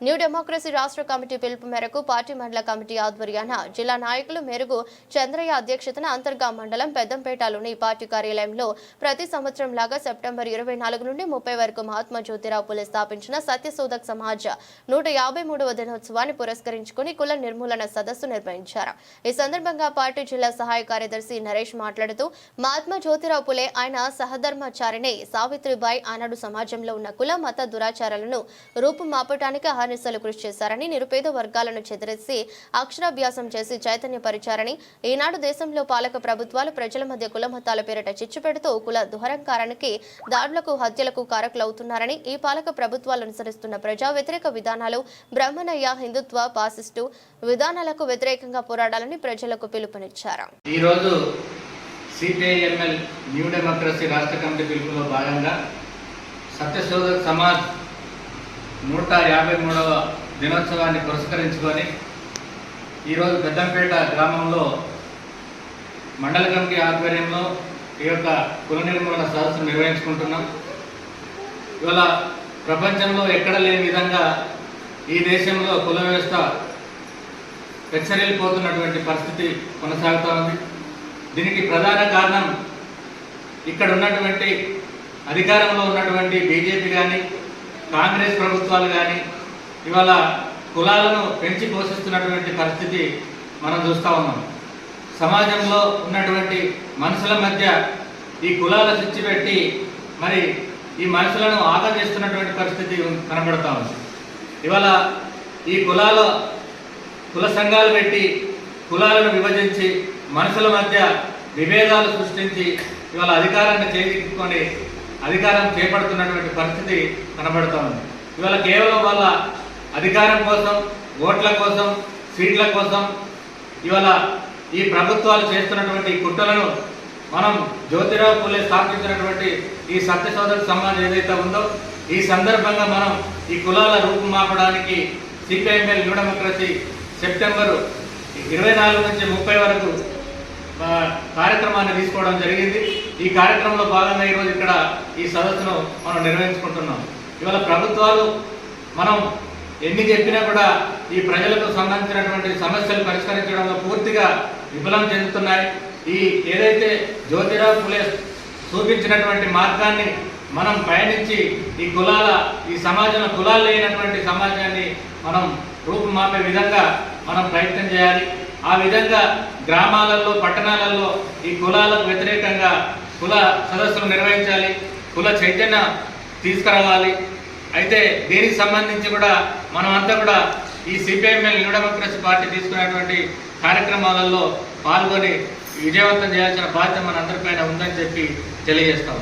New democracy రాష్ట్ర committee పిలుపు మేరకు పార్టీ మండల కమిటీ ఆధ్వర్యాన జిల్లా నాయకులు మెరుగు చంద్రయ్య అధ్యక్షతన అంతర్గా మండలం పెద్దంపేటలోని పార్టీ కార్యాలయంలో ప్రతి సంవత్సరం లాగా సెప్టెంబర్ ఇరవై నాలుగు నుండి ముప్పై వరకు మహాత్మా జ్యోతిరావు పులే స్థాపించిన సత్యశోధక్ సమాజ్ నూట యాభై మూడవ దినోత్సవాన్ని పురస్కరించుకుని కుల నిర్మూలన సదస్సు నిర్వహించారు. ఈ సందర్భంగా పార్టీ జిల్లా సహాయ కార్యదర్శి నరేష్ మాట్లాడుతూ మహాత్మా జ్యోతిరావు పులే ఆయన సహధర్మచారిణి సావిత్రిబాయి ఆనాడు సమాజంలో ఉన్న కుల మత దురాచారాలను రూపుమాపటానికి అహర్నిశలు కృషి చేశారని నిరుపేద వర్గాలను చెదిరేసి అక్షరాభ్యాసం చేసి చైతన్యపరిచారని ఈనాడు దేశంలో పాలక ప్రభుత్వాలు ప్రజల మధ్య కుల మతాల పేరిట చిచ్చు పెడుతూ కుల దుహరంకారానికి దాడులకు హత్యలకు కారకులవుతున్నారని ఈ పాలక ప్రభుత్వాలు అనుసరిస్తున్న ప్రజా వ్యతిరేక విధానాలు బ్రహ్మణయ్య హిందుత్వ పాసిస్టు విధానాలకు వ్యతిరేకంగా పోరాడాలని ప్రజలకు పిలుపునిచ్చారు. ఈరోజు సిపిఐఎంఎల్ న్యూ డెమోక్రసీ రాష్ట్ర కమిటీ పిలుపులో భాగంగా సత్యశోధక్ సమాజ్ నూట యాభై మూడవ దినోత్సవాన్ని పురస్కరించుకొని ఈరోజు పెద్దంపేట గ్రామంలో మండల కమిటీ ఆధ్వర్యంలో ఈ యొక్క కుల నిర్మూలన సదస్సు నిర్వహించుకుంటున్నాం. ఇవాళ ప్రపంచంలో ఎక్కడ లేని విధంగా ఈ దేశంలో కుల వ్యవస్థ హెచ్చరిల్లిపోతున్నటువంటి పరిస్థితి కొనసాగుతూ ఉంది. దీనికి ప్రధాన కారణం ఇక్కడ ఉన్నటువంటి అధికారంలో ఉన్నటువంటి బీజేపీ కానీ కాంగ్రెస్ ప్రభుత్వాలు కానీ ఇవాళ కులాలను పెంచి పోషిస్తున్నటువంటి పరిస్థితి మనం చూస్తూ ఉన్నాం. సమాజంలో ఉన్నటువంటి మనుషుల మధ్య ఈ కులాల చిచ్చు పెట్టి మరి ఈ మనుషులను ఆదా చేస్తున్నటువంటి పరిస్థితి కనబడతా ఉంది. ఇవాళ ఈ కులాల కుల సంఘాలు పెట్టి కులాలను విభజించి మనుషుల మధ్య విభేదాలు సృష్టించి ఇవాళ అధికారాన్ని చేజిక్కొని అధికారం చేపడుతున్నటువంటి పరిస్థితి కనబడుతూ ఉంది. ఇవాళ కేవలం వాళ్ళ అధికారం కోసం ఓట్ల కోసం సీట్ల కోసం ఇవాళ ఈ ప్రభుత్వాలు చేస్తున్నటువంటి కుట్రలను మనం జ్యోతిరావు పూలే స్థాపించినటువంటి ఈ సత్యశోధక సమాజం ఏదైతే ఉందో ఈ సందర్భంగా మనం ఈ కులాల రూపుమాపడానికి CPI ML new democracy September ఇరవై నాలుగు నుంచి ముప్పై వరకు కార్యక్రమాన్ని తీసుకోవడం జరిగింది. ఈ కార్యక్రమంలో భాగంగా ఈరోజు ఇక్కడ ఈ సదస్సును మనం నిర్వహించుకుంటున్నాం. ఇవాళ ప్రభుత్వాలు మనం ఎన్ని చెప్పినా కూడా ఈ ప్రజలకు సంబంధించినటువంటి సమస్యలు పరిష్కరించడంలో పూర్తిగా విఫలం చెందుతున్నాయి. ఈ ఏదైతే జ్యోతిరావు పులే చూపించినటువంటి మార్గాన్ని మనం పయనించి ఈ కులాల ఈ సమాజంలో కులాలు లేనటువంటి సమాజాన్ని మనం రూపుమాపే విధంగా మనం ప్రయత్నం చేయాలి. ఆ విధంగా గ్రామాలలో పట్టణాలలో ఈ కులాలకు వ్యతిరేకంగా కుల సదస్సులు నిర్వహించాలి కుల చైతన్య తీసుకురావాలి. అయితే దీనికి సంబంధించి కూడా మనమంతా కూడా ఈ సిపిఎంఎల్ న్యూ డెమోక్రసీ పార్టీ తీసుకున్నటువంటి కార్యక్రమాలలో పాల్గొని విజయవంతం చేయాల్సిన బాధ్యత మనందరిపైన ఉందని చెప్పి తెలియజేస్తాం